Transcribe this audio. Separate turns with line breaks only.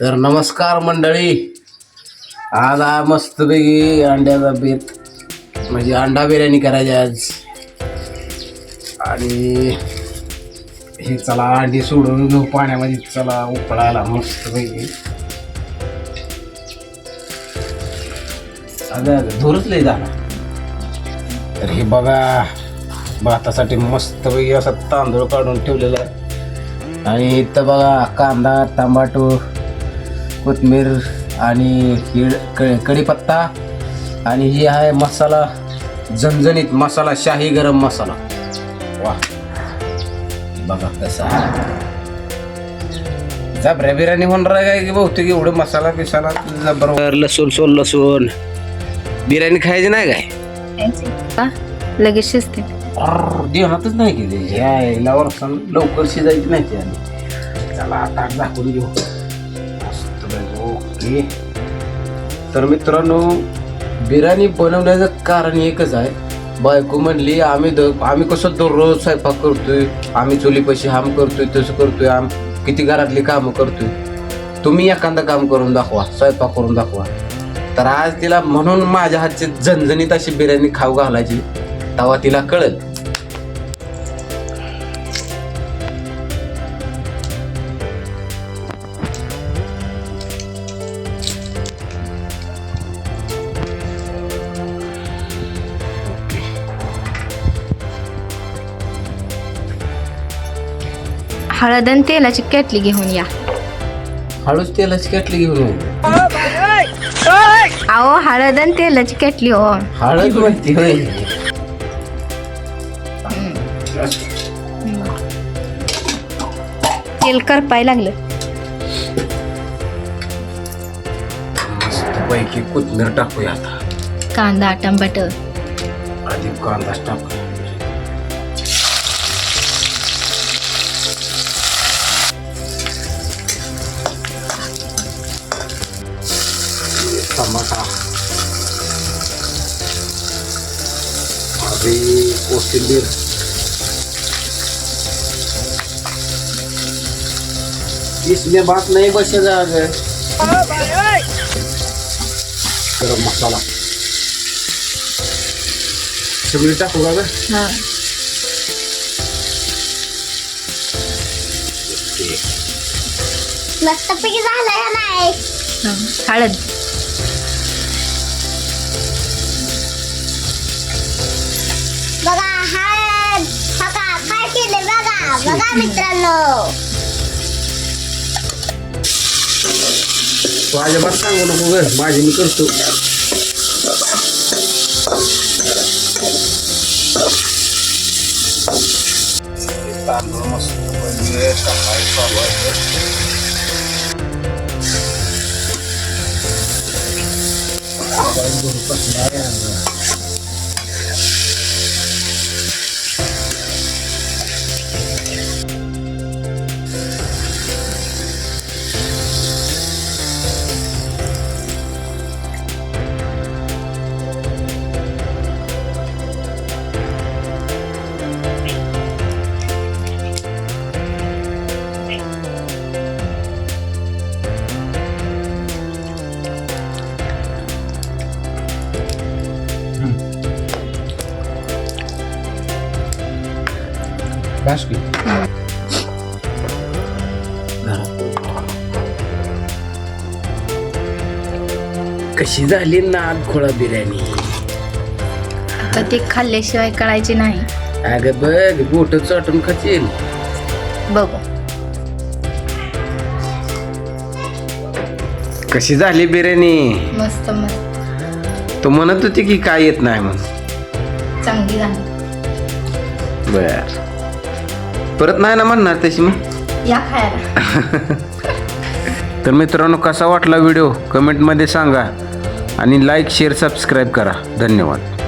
तर नमस्कार मंडळी. आज हा मस्तपैकी अंड्याचा बेत म्हणजे अंडा बिर्याणी करायची आज. आणि हे चला अंडी सोडून घेऊ पाण्यामध्ये चला उकळायला मस्तपैकी. अगं अगं धुरच लय झाला. तर हे बघा भातासाठी मस्तपैकी असा तांदूळ काढून ठेवलेला आहे. आणि इथं बघा कांदा टमाटो कोथमीर आणि किड क कढीपत्ता आणि ही आहे मसाला झणझणीत मसाला शाही गरम मसाला. वा बघा कसा जबऱ्या बिर्याणी होणार आहे काय की बहुतेक एवढं मसाला बिसाला जबर लसूण सोल लसूण. बिर्याणी खायची नाही काय?
लगेच शिजते.
देवनातच नाही की ते. यायला वर्षान लवकर शिजायची नाही ती आणि चला आता दाखवून घेऊ. पैकी. तर मित्रांनो बिर्याणी बनवण्याचं कारण एकच आहे. बायको म्हणली आम्ही द आम्ही कसं दररोज स्वयंपाक करतोय आम्ही चुलीपाशी हाम करतोय तसं करतोय आम किती घरातली कामं करतोय. तुम्ही एखादा काम करून दाखवा स्वयंपाक करून दाखवा. तर आज तिला म्हणून माझ्या हातची झणझणीत अशी बिर्याणी खाऊ घालायची तेव्हा तिला कळेल.
हळद आणि तेलाची केटली घेऊन या.
हळूच तेलाची केटली घेऊन ये.
अहो हळद आणि तेलाची केटली हो.
हळद म्हणते होय
तेल करपाय लागलं.
मस्त पैकी कोथमीर टाकूया आता.
कांदा टमाटर.
आधी कांदाच टाकूया. टमाटा आधी कोथिंबीर इसमें बात नहीं बचेगा आगे गरम मसाला सगळी टाकू का
हा
मस्तपैकी झालं नाही
हा. हळद
बघा हळद बघा काय केले बघा बघा मित्रांनो
तू अजिबात सांगू नको ग माझी मी करतो तांदूळ मस्त म्हणजे टाकायचं चालू आहे. काय करू कसं आहे बस की कशी झाली नाद खोळा बिर्याणी?
आता ते खाल्ल्याशिवाय कळायचे नाही.
अगं बघ बोट चाटून खातील.
बघू.
कशी झाली बिर्याणी?
मस्त मस्त.
तू म्हणत होती की काय येत नाही म्हणून.
चांगली झाली.
बर. परत नाही ना म्हणणार तशी मग?
या खायला.
तर मित्रांनो कसा वाटला व्हिडिओ? कमेंटमध्ये सांगा आणि लाईक शेअर सबस्क्राईब करा. धन्यवाद.